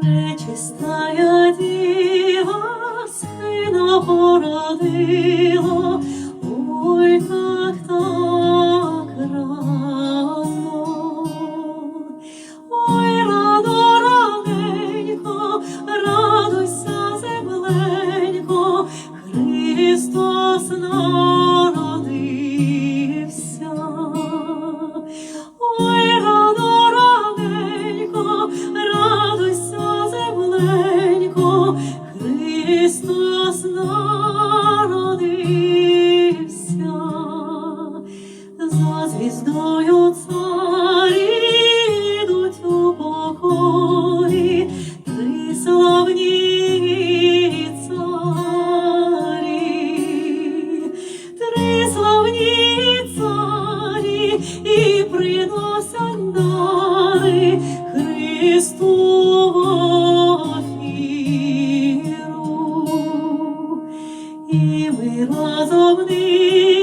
Пречистая діва сина породила, ой, так, так рано. Ой, рано, раненько, радуйся, земленько, Христос народився. Христос народився. За звіздою царі йдуть у покої, три славні царі, три славні царі і приносять дари ми разом нині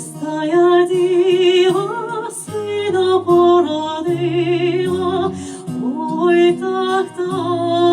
Пречистая діва сина породила, ой, так, так